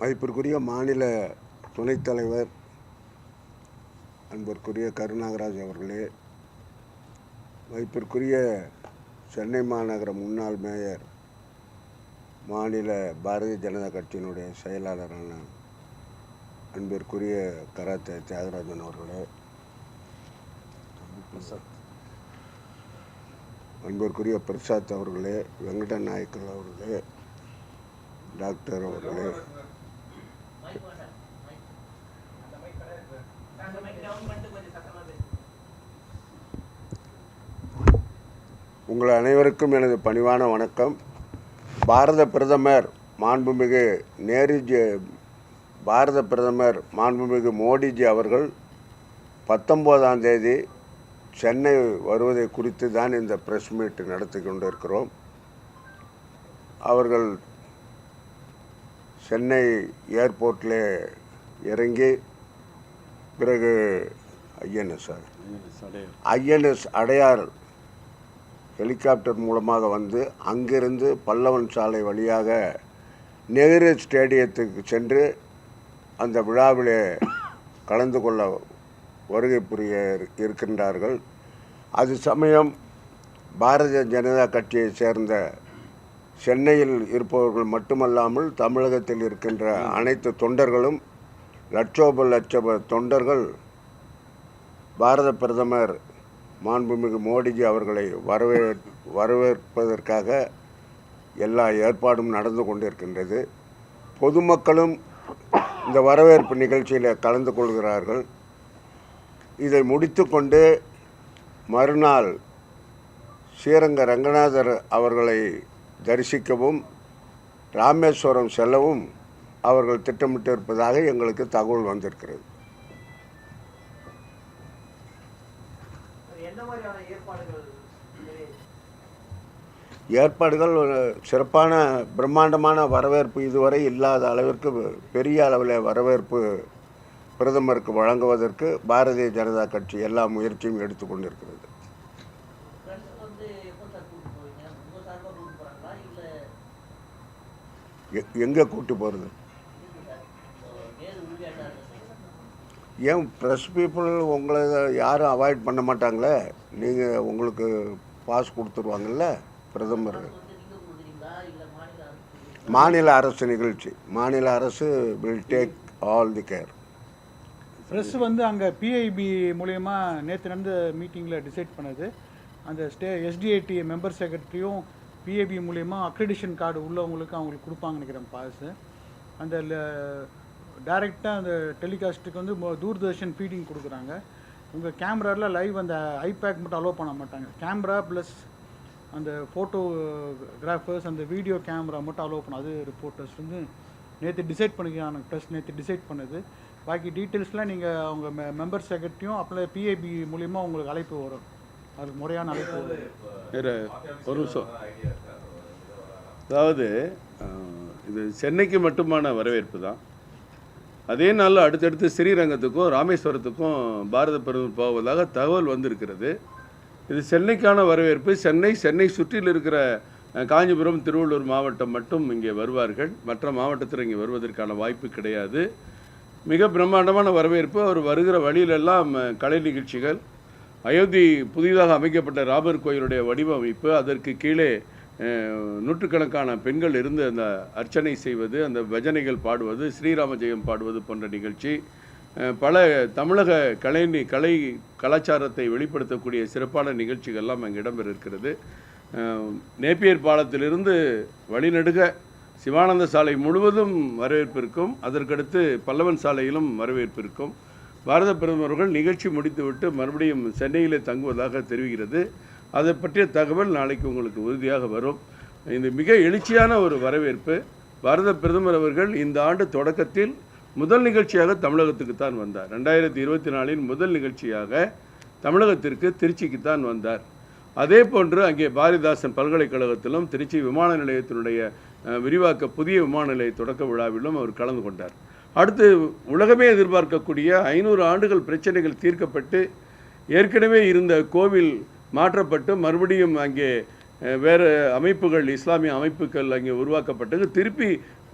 மதிப்பிற்குரிய மாநில துணைத் தலைவர் அன்பிற்குரிய கருநாகராஜ் அவர்களே மதிப்பிற்குரிய சென்னை மாநகர முன்னாள் மேயர் மாநில பாரதிய ஜனதா கட்சியினுடைய செயலாளரான அன்பிற்குரிய கராத்தே தியாகராஜன் அவர்களே அன்பிற்குரிய பிரசாத் அவர்களே வெங்கட நாயக்கர் அவர்களே டாக்டர் அவர்களே. உங்கள் அனைவருக்கும் எனது பணிவான வணக்கம். பாரத பிரதமர் மாண்புமிகு நேருஜி பாரத பிரதமர் மாண்புமிகு மோடிஜி அவர்கள் பத்தொம்போதாம் தேதி சென்னை வருவதை குறித்து தான் இந்த ப்ரெஸ் மீட் நடத்தி கொண்டிருக்கிறோம். அவர்கள் சென்னை ஏர்போர்ட்டில் இறங்கி பிறகு ஐஎன்எஸ் ஐஎன்எஸ் அடையார். ஹெலிகாப்டர் மூலமாக வந்து அங்கிருந்து பல்லவன் சாலை வழியாக நெஹ்ரு ஸ்டேடியத்துக்கு சென்று அந்த விழாவிலே கலந்து கொள்ள வருகை புரிய இரு- இருக்கின்றார்கள். அது சமயம் பாரதிய ஜனதா கட்சியைச் சேர்ந்த சென்னையில் இருப்பவர்கள் மட்டுமல்லாமல் தமிழகத்தில் இருக்கின்ற அனைத்து தொண்டர்களும் லட்சோப லட்சப தொண்டர்கள் பாரத பிரதமர் மாண்புமிகு மோடிஜி அவர்களை வரவே வரவேற்பதற்காக எல்லா ஏற்பாடும் நடந்து கொண்டிருக்கின்றது. பொதுமக்களும் இந்த வரவேற்பு நிகழ்ச்சியில் கலந்து கொள்கிறார்கள். இதை முடித்துக்கொண்டு மறுநாள் ஸ்ரீரங்க ரங்கநாதர் அவர்களை தரிசிக்கவும் ராமேஸ்வரம் செல்லவும் அவர்கள் திட்டமிட்டு இருப்பதாக எங்களுக்கு தகவல் வந்திருக்கிறது. ஏற்பாடுகள் ஒரு சிறப்பான பிரம்மாண்டமான வரவேற்பு இதுவரை இல்லாத அளவிற்கு பெரிய அளவில் வரவேற்பு பிரதமருக்கு வழங்குவதற்கு பாரதிய ஜனதா கட்சி எல்லா முயற்சியும் எடுத்து கொண்டிருக்கிறது. எங்கே கூட்டு எங்கே கூட்டி போகிறது ஏன் ப்ரெஸ் பீப்புள் உங்களை யாரும் அவாய்ட் பண்ண மாட்டாங்களே? நீங்கள் உங்களுக்கு பாஸ் கொடுத்துருவாங்கல்ல பிரதமர். மாநில அரசு நிகழ்ச்சி. மாநில அரசு will take all the care press வந்து அங்கே பிஐபி மூலயமா நேற்று நடந்த மீட்டிங்கில் டிசைட் பண்ணது. அந்த ஸ்டே எஸ்டிஐடி மெம்பர் செக்ரட்டரியும் பிஐபி மூலயமா அக்ரெடிஷன் கார்டு உள்ளவங்களுக்கு அவங்களுக்கு கொடுப்பாங்கன்னு நினைக்கிறேன் பாஸு. அந்த டைரெக்டாக அந்த டெலிகாஸ்ட்டுக்கு வந்து தூர்தர்ஷன் ஃபீடிங் கொடுக்குறாங்க. உங்கள் கேமராவில் லைவ் அந்த ஐபேக் மட்டும் அலோவ் பண்ண மாட்டாங்க. கேமரா ப்ளஸ் அந்த ஃபோட்டோகிராஃபர்ஸ் அந்த வீடியோ கேமரா மட்டும் அலோவ் பண்ண அது ரிப்போர்ட்டர்ஸ் வந்து நேற்று டிசைட் பண்ணிக்கிறாங்க. ப்ளஸ் நேற்று டிசைட் பண்ணது. பாக்கி டீட்டெயில்ஸ்லாம் நீங்கள் அவங்க மெ மெம்பர் செக்ரட்டரியும் அப்புறம் பிஐபி மூலிமா உங்களுக்கு அழைப்பு வரும். அது முறையான அழைப்பு வரும். ஒரு நிமிஷம். அதாவது இது சென்னைக்கு மட்டுமான வரவேற்பு தான். அதே நாளில் அடுத்தடுத்து ஸ்ரீரங்கத்துக்கும் ராமேஸ்வரத்துக்கும் பாரத பிரதமர் போவதாக தகவல் வந்திருக்கிறது. இது சென்னைக்கான வரவேற்பு. சென்னை சென்னை சுற்றில் இருக்கிற காஞ்சிபுரம் திருவள்ளூர் மாவட்டம் மட்டும் இங்கே வருவார்கள். மற்ற மாவட்டத்தில் இங்கே வருவதற்கான வாய்ப்பு கிடையாது. மிக பிரம்மாண்டமான வரவேற்பு. அவர் வருகிற வழியிலெல்லாம் கலை நிகழ்ச்சிகள் அயோத்தி புதிதாக அமைக்கப்பட்ட ராமர் கோயிலுடைய வடிவமைப்பு அதற்கு கீழே நூற்றுக்கணக்கான பெண்கள் இருந்து அந்த அர்ச்சனை செய்வது அந்த பஜனைகள் பாடுவது ஸ்ரீராம ஜெயம் பாடுவது போன்ற நிகழ்ச்சி பல தமிழக கலை நி- கலை கலாச்சாரத்தை வெளிப்படுத்தக்கூடிய சிறப்பான நிகழ்ச்சிகள்லாம் அங்கே இடம்பெற இருக்கிறது நேப்பியர் பாலத்திலிருந்து வழிநடுக சிவானந்த சாலை முழுவதும் வரவேற்பு இருக்கும் அதற்கடுத்து பல்லவன் சாலையிலும் வரவேற்பு இருக்கும் பாரத பிரதமர்கள் நிகழ்ச்சி முடித்துவிட்டு மறுபடியும் சென்னையிலே தங்குவதாக தெரிவிக்கிறது அதை பற்றிய தகவல் நாளைக்கு உங்களுக்கு உறுதியாக வரும். இது மிக எழுச்சியான ஒரு வரவேற்பு. பாரத பிரதமர் அவர்கள் இந்த ஆண்டு தொடக்கத்தில் முதல் நிகழ்ச்சியாக தமிழகத்துக்கு தான் வந்தார். ரெண்டாயிரத்தி இருபத்தி நாலின் முதல் நிகழ்ச்சியாக தமிழகத்திற்கு திருச்சிக்கு தான் வந்தார். அதே போன்று அங்கே பாரதிதாசன் பல்கலைக்கழகத்திலும் திருச்சி விமான நிலையத்தினுடைய விரிவாக்க புதிய விமான நிலைய தொடக்க விழாவிலும் அவர் கலந்து கொண்டார். அடுத்து உலகமே எதிர்பார்க்கக்கூடிய ஐநூறு ஆண்டுகள் பிரச்சனைகள் தீர்க்கப்பட்டு ஏற்கனவே இருந்த கோவில் மாற்றப்பட்டு மறுபடியும் அங்கே வேறு அமைப்புகள் இஸ்லாமிய அமைப்புகள் அங்கே உருவாக்கப்பட்டது. திருப்பி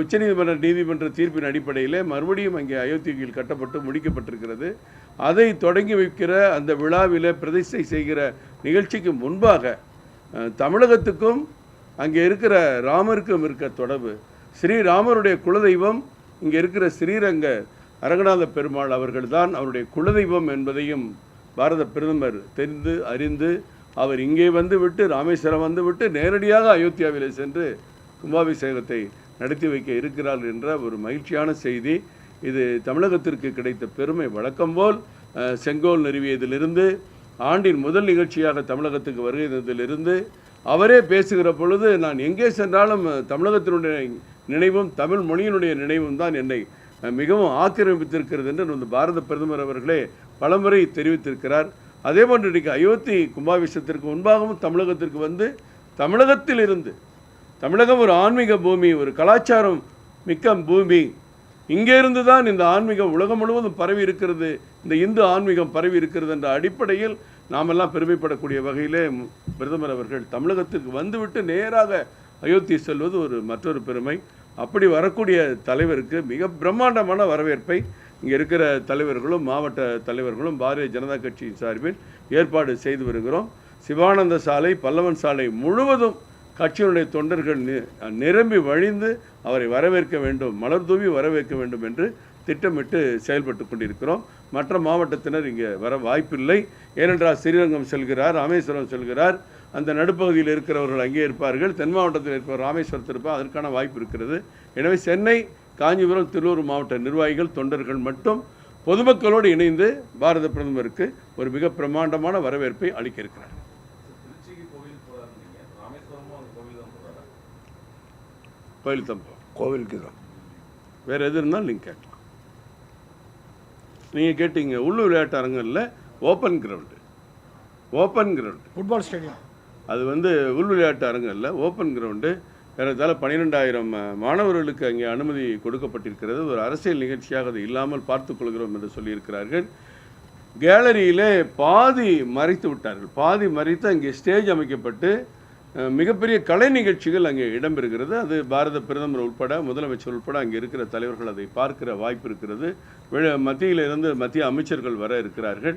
உச்சநீதிமன்ற நீதிமன்ற தீர்ப்பின் அடிப்படையிலே மறுபடியும் அங்கே அயோத்தியில் கட்டப்பட்டு முடிக்கப்பட்டிருக்கிறது. அதை தொடங்கி வைக்கிற அந்த விழாவில் பிரதிஷ்டை செய்கிற நிகழ்ச்சிக்கு முன்பாக தமிழகத்துக்கும் அங்கே இருக்கிற ராமருக்கும் இருக்க தொடர்பு. ஸ்ரீராமருடைய குலதெய்வம் இங்கே இருக்கிற ஸ்ரீரங்க அரங்கநாத பெருமாள் அவர்கள்தான் அவருடைய குலதெய்வம் என்பதையும் பாரத பிரதமர் தெரிந்து அறிந்து அவர் இங்கே வந்து விட்டு ராமேஸ்வரம் வந்து விட்டு நேரடியாக அயோத்தியாவில் சென்று கும்பாபிஷேகத்தை நடத்தி வைக்க இருக்கிறார் என்ற ஒரு மகிழ்ச்சியான செய்தி. இது தமிழகத்திற்கு கிடைத்த பெருமை வழக்கம் போல் செங்கோல் நிறுவியதிலிருந்து ஆண்டின் முதல் நிகழ்ச்சியாக தமிழகத்துக்கு வருகிறதிலிருந்து அவரே பேசுகிற பொழுது நான் எங்கே சென்றாலும் தமிழகத்தினுடைய நினைவும் தமிழ் மொழியினுடைய நினைவும் தான் என்னை மிகவும் ஆக்கிரமித்திருக்கிறது என்று வந்து பாரத பிரதமர் அவர்களே பலமுறை தெரிவித்திருக்கிறார். அதே போன்று இன்றைக்கு அயோத்தி கும்பாபிஷத்திற்கு முன்பாகவும் தமிழகத்திற்கு வந்து தமிழகத்தில் இருந்து தமிழகம் ஒரு ஆன்மீக பூமி ஒரு கலாச்சாரம் மிக்க பூமி. இங்கே இருந்து தான் இந்த ஆன்மீகம் உலகம் முழுவதும் பரவி இருக்கிறது இந்த இந்து ஆன்மீகம் பரவி இருக்கிறது என்ற அடிப்படையில் நாமெல்லாம் பெருமைப்படக்கூடிய வகையிலே பிரதமர் அவர்கள் தமிழகத்துக்கு வந்துவிட்டு நேராக அயோத்தி செல்வது ஒரு மற்றொரு பெருமை. அப்படி வரக்கூடிய தலைவருக்கு மிக பிரம்மாண்டமான வரவேற்பை இங்கே இருக்கிற தலைவர்களும் மாவட்ட தலைவர்களும் பாரதிய ஜனதா கட்சியின் சார்பில் ஏற்பாடு செய்து வருகிறோம். சிவானந்த சாலை பல்லவன் சாலை முழுவதும் கட்சியினுடைய தொண்டர்கள் நிரம்பி வழிந்து அவரை வரவேற்க வேண்டும் மலர் தூவி வரவேற்க வேண்டும் என்று திட்டமிட்டு செயல்பட்டு கொண்டிருக்கிறோம். மற்ற மாவட்டத்தினர் இங்கே வர வாய்ப்பில்லை. ஏனென்றால் ஸ்ரீரங்கம் செல்கிறார் ராமேஸ்வரம் செல்கிறார். அந்த நடுப்பகுதியில் இருக்கிறவர்கள் அங்கே இருப்பார்கள். தென் மாவட்டத்தில் இருப்பவர் ராமேஸ்வரத்தில் இருப்பார். அதற்கான வாய்ப்பு இருக்கிறது. எனவே சென்னை காஞ்சிபுரம் திருவள்ளூர் மாவட்ட நிர்வாகிகள் தொண்டர்கள் மட்டும் பொதுமக்களோடு இணைந்து பாரத பிரதமருக்கு ஒரு மிக பிரம்மாண்டமான வரவேற்பை அளிக்க இருக்கிறார் கோவில் தான் போறாரா? கோயில் தம்பம் கோவிலுக்கு தான். வேற எது இருந்தாலும் நீங்கள் கேட்கலாம். நீங்கள் கேட்டீங்க உள்ளூர் விளையாட்டு அரங்கில் open ground open ground football stadium அது வந்து உள் விளையாட்டு அரங்கில் ஓப்பன் கிரவுண்டு ஏறத்தாழ பன்னிரெண்டாயிரம் மாணவர்களுக்கு அங்கே அனுமதி கொடுக்கப்பட்டிருக்கிறது. ஒரு அரசியல் நிகழ்ச்சியாக அது இல்லாமல் பார்த்துக் கொள்கிறோம் என்று சொல்லியிருக்கிறார்கள். கேலரியிலே பாதி மறைத்து விட்டார்கள். பாதி மறைத்து அங்கே ஸ்டேஜ் அமைக்கப்பட்டு மிகப்பெரிய கலை நிகழ்ச்சிகள் அங்கே இடம்பெறுகிறது. அது பாரத பிரதமர் உட்பட முதலமைச்சர் உட்பட அங்கே இருக்கிற தலைவர்கள் அதை பார்க்கிற வாய்ப்பு இருக்கிறது. மத்தியில் இருந்து மத்திய அமைச்சர்கள் வர இருக்கிறார்கள்.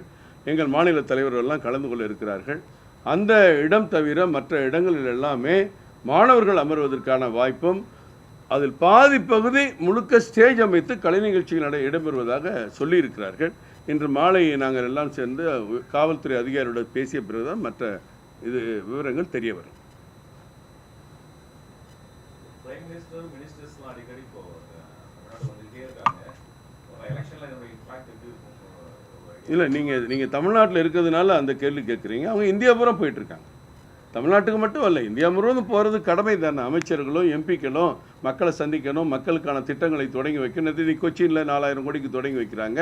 எங்கள் மாநில தலைவர்கள் எல்லாம் கலந்து கொள்ள இருக்கிறார்கள். அந்த இடம் தவிர மற்ற இடங்களில் எல்லாமே மாணவர்கள் அமர்வதற்கான வாய்ப்பும் அதில் பாதி பகுதி முழுக்க ஸ்டேஜ் அமைத்து கலை நிகழ்ச்சிகள் நட இடம்பெறுவதாக சொல்லியிருக்கிறார்கள். இன்று மாலை நாங்கள் எல்லாம் சேர்ந்து காவல்துறை அதிகாரியோட பேசிய பிறகுதான் மற்ற இது விவரங்கள் தெரிய வரும். பிரைம் மினிஸ்டர் மினிஸ்டர்ஸ்லாம் அடிக்கடி இப்போ தமிழ்நாடு வந்துகிட்டே இருக்காங்க. எலெக்ஷன்ல இம்பாக்ட் எப்படி இருக்கும்? இல்லை நீங்கள் நீங்கள் தமிழ்நாட்டில் இருக்கிறதுனால அந்த கேள்வி கேட்குறீங்க. அவங்க இந்தியா பூரா போயிட்டுருக்காங்க. தமிழ்நாட்டுக்கு மட்டும் இல்லை இந்தியா முழுவதும் போகிறது கடமை தானே. அமைச்சர்களும் எம்பிக்களும் மக்களை சந்திக்கணும் மக்களுக்கான திட்டங்களை தொடங்கி வைக்கணும். நேத்து இன்னைக்கு கொச்சினில் நாலாயிரம் கோடிக்கு தொடங்கி வைக்கிறாங்க.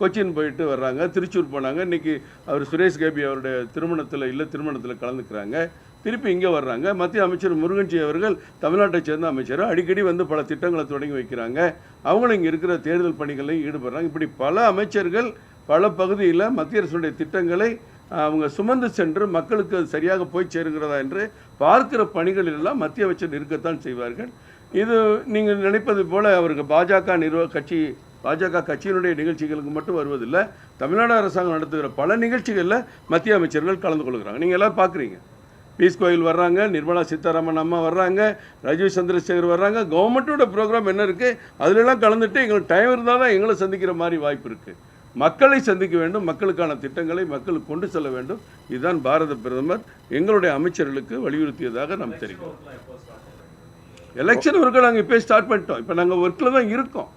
கொச்சின் போயிட்டு வர்றாங்க திருச்சூர் போனாங்க. இன்றைக்கி அவர் சுரேஷ் கோபி அவருடைய திருமணத்தில் இல்லை திருமணத்தில் கலந்துக்கிறாங்க. திருப்பி இங்கே வர்றாங்க. மத்திய அமைச்சர் முருகன்ஜி அவர்கள் தமிழ்நாட்டை சேர்ந்த அமைச்சர். அடிக்கடி வந்து பல திட்டங்களை தொடங்கி வைக்கிறாங்க. அவங்களும் இங்கே இருக்கிற தேர்தல் பணிகளையும் ஈடுபடுறாங்க. இப்படி பல அமைச்சர்கள் பல பகுதியில் மத்திய அரசுடைய திட்டங்களை அவங்க சுமந்து சென்று மக்களுக்கு அது சரியாக போய் சேருகிறதா என்று பார்க்கிற பணிகளில் எல்லாம் மத்திய அமைச்சர் இருக்கத்தான் செய்வார்கள். இது நீங்கள் நினைப்பது போல் அவருக்கு பாஜக நிர்வாக கட்சி பாஜக கட்சியினுடைய நிகழ்ச்சிகளுக்கு மட்டும் வருவதில்லை. தமிழ்நாடு அரசாங்கம் நடத்துகிற பல நிகழ்ச்சிகளில் மத்திய அமைச்சர்கள் கலந்து கொள்கிறாங்க. நீங்கள் எல்லாம் பார்க்குறீங்க. பீஸ் கோயில் வர்றாங்க நிர்மலா சீதாராமன் அம்மா வர்றாங்க ரஜீவ் சந்திரசேகர் வர்றாங்க. கவர்மெண்ட்டோட ப்ரோக்ராம் என்ன இருக்குது அதிலெல்லாம் கலந்துட்டு எங்களுக்கு டைம் இருந்தால் தான் எங்களை சந்திக்கிற மாதிரி வாய்ப்பு இருக்குது மக்களை சந்திக்க வேண்டும் மக்களுக்கான திட்டங்களை மக்களுக்கு கொண்டு செல்ல வேண்டும். இதுதான் பாரத பிரதமர் எங்களுடைய அமைச்சர்களுக்கு வலியுறுத்தியதாக நாம் தெரிவிக்கிறோம். எலெக்ஷன் ஒர்க்கை நாங்கள் இப்போ ஸ்டார்ட் பண்ணிட்டோம். இப்போ நாங்கள் ஒர்க்கில் தான் இருக்கோம்.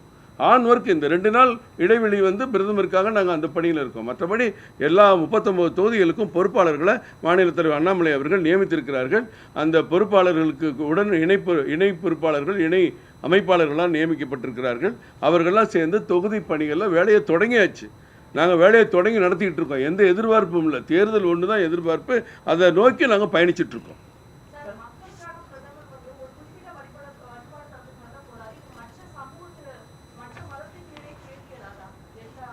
ஆன் ஒர்க் இந்த ரெண்டு நாள் இடைவெளி வந்து பிரதமருக்காக நாங்கள் அந்த பணியில் இருக்கோம். மற்றபடி எல்லா முப்பத்தொம்போது தொகுதிகளுக்கும் பொறுப்பாளர்களை மாநில தலைவர் அண்ணாமலை அவர்கள் நியமித்திருக்கிறார்கள். அந்த பொறுப்பாளர்களுக்கு உடன் இணைப்பு இணை பொறுப்பாளர்கள் இணை அமைப்பாளர்களாக நியமிக்கப்பட்டிருக்கிறார்கள். அவர்கள்லாம் சேர்ந்து தொகுதி பணிகளில் வேலையை தொடங்கியாச்சு. நாங்கள் வேலையை தொடங்கி நடத்திக்கிட்டு இருக்கோம். எந்த எதிர்பார்ப்பும் இல்லை. தேர்தல் ஒன்று தான் எதிர்பார்ப்பு. அதை நோக்கி நாங்கள் பயணிச்சிட்ருக்கோம் இருக்கோம் சார் மக்களுக்கான பிரதமர் வந்து ஒரு குறிப்பிட்ட வழிபாடு வழிபாடு தத்துவம் தான் போறாரு இது மற்ற சமூகத்துல மற்ற மதத்தின் இடையே கேட்கிறாரா எல்லா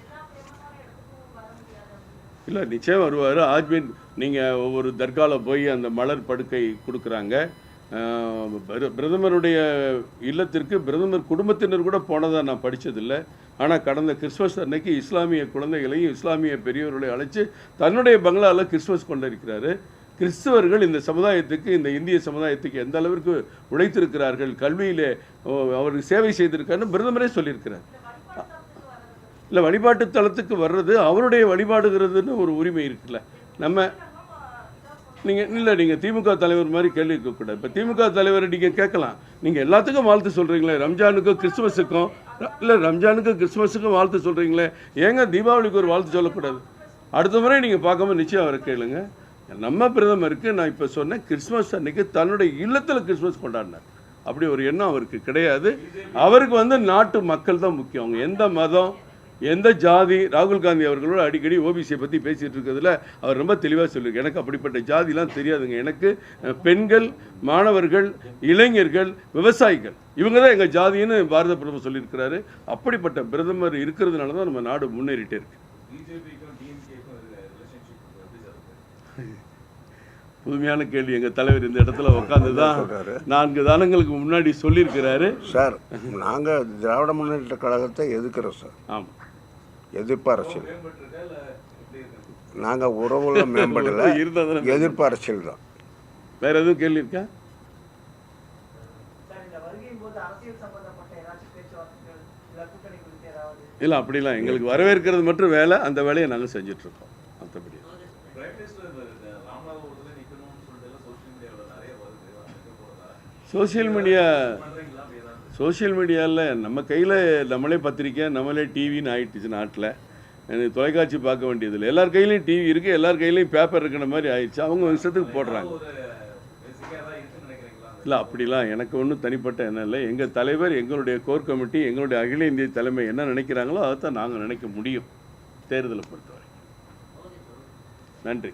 எல்லா ஃபேமஸான இடத்துக்கும் வர முடியாது அப்படின்னு. இல்லை நிச்சயம் வருவார். ஆஜ்மீர் நீங்கள் ஒவ்வொரு தர்காவில் போய் அந்த மலர் படுக்கை கொடுக்குறாங்க. பிரதமருடைய இல்லத்திற்கு பிரதமர் குடும்பத்தினர் கூட போனதாக நான் படித்ததில்லை ஆனால் கடந்த கிறிஸ்மஸ் அன்னைக்கு இஸ்லாமிய குழந்தைகளையும் இஸ்லாமிய பெரியவர்களையும் அழைச்சி தன்னுடைய பங்களாவில் கிறிஸ்மஸ் கொண்டிருக்கிறாரு கிறிஸ்தவர்கள் இந்த சமுதாயத்துக்கு இந்த இந்திய சமுதாயத்துக்கு எந்த அளவிற்கு உழைத்திருக்கிறார்கள் கல்வியிலே அவருக்கு சேவை செய்திருக்காருன்னு பிரதமரே சொல்லியிருக்கிறார். இல்லை வழிபாட்டு தலத்துக்கு வர்றது அவருடைய வழிபாடுகிறதுன்னு ஒரு உரிமை இருக்குல்ல. நம்ம நீங்கள் இல்லை நீங்கள் திமுக தலைவர் மாதிரி கேள்வி கேட்கக்கூடாது. இப்போ திமுக தலைவரை நீங்கள் கேட்கலாம். நீங்கள் எல்லாத்துக்கும் வாழ்த்து சொல்கிறீங்களே ரம்ஜானுக்கும் கிறிஸ்துமஸுக்கும் இல்லை ரம்ஜானுக்கும் கிறிஸ்துமஸுக்கும் வாழ்த்து சொல்கிறீங்களே ஏங்க தீபாவளிக்கு ஒரு வாழ்த்து சொல்லக்கூடாது? அடுத்த முறை நீங்கள் பார்க்காம நிச்சயம் அவரை கேளுங்க. நம்ம பிரதமருக்கு நான் இப்போ சொன்னேன் கிறிஸ்மஸ் அன்னைக்கு தன்னுடைய இல்லத்தில் கிறிஸ்மஸ் கொண்டாடினார். அப்படி ஒரு எண்ணம் அவருக்கு கிடையாது. அவருக்கு வந்து நாட்டு மக்கள் தான் முக்கியம். அவங்க எந்த மதம் எந்த ஜாதி ராகுல் காந்தி அவர்களோட அடிக்கடி ஓபிசியை பற்றி பேசிகிட்டு இருக்கிறதுல அவர் ரொம்ப தெளிவாக சொல்லியிருக்கு. எனக்கு அப்படிப்பட்ட ஜாதிலாம் தெரியாதுங்க. எனக்கு பெண்கள் மாணவர்கள் இளைஞர்கள் விவசாயிகள் இவங்க தான் எங்கள் ஜாதின்னு பாரத பிரதமர் சொல்லியிருக்கிறாரு. அப்படிப்பட்ட பிரதமர் இருக்கிறதுனால தான் நம்ம நாடு முன்னேறிட்டே இருக்கு. புதுமையான கேள்வி. எங்கள் தலைவர் இந்த இடத்துல உட்காந்து தான். நான்கு தானங்களுக்கு முன்னாடி சொல்லியிருக்கிறாரு. சார் நாங்கள் திராவிட முன்னேற்ற கழகத்தை எதிர்க்கிறோம் சார். ஆமாம் எதிர்ப்பு அரசியல். நாங்கள் உறவுல மேம்படல எதிர்ப்பு அரசியல் தான். வேற எதுவும் கேள்வி இருக்கா? இல்ல அப்படிலாம் எங்களுக்கு வரவேற்கிறது மட்டும் வேலை அந்த வேலையை நாங்கள் செஞ்சிட்ருக்கோம் மற்றபடி சோஷியல் மீடியா சோஷியல் மீடியாவில் நம்ம கையில் நம்மளே பத்திரிக்கை நம்மளே டிவின்னு ஆயிடுச்சு நாட்டில். எனக்கு தொலைக்காட்சி பார்க்க வேண்டியதில்லை. எல்லார் கையிலையும் டிவி இருக்குது எல்லார் கையிலையும் பேப்பர் இருக்கிற மாதிரி ஆயிடுச்சு. அவங்க இஷ்டத்துக்கு போடுறாங்க. இல்லை அப்படிலாம் எனக்கு ஒன்றும் தனிப்பட்ட எண்ணம் இல்லை. எங்கள் தலைவர் எங்களுடைய கோர் கமிட்டி எங்களுடைய அகில இந்திய தலைமை என்ன நினைக்கிறாங்களோ அதை தான் நாங்கள் நினைக்க முடியும் தேர்தலை பொறுத்தவரை நன்றி.